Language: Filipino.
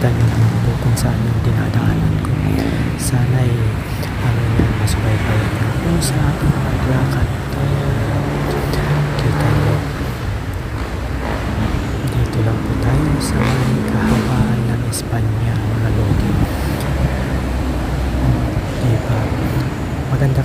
nakikita ng mundo kung saan yung dinadaanan ko. Sana ay ano na masubaybayan niyo ako sa aking paglakan. Kita niyo. Dito lang po tayo sa may kahawaan ng Espanya, mga logi. Diba? Maganda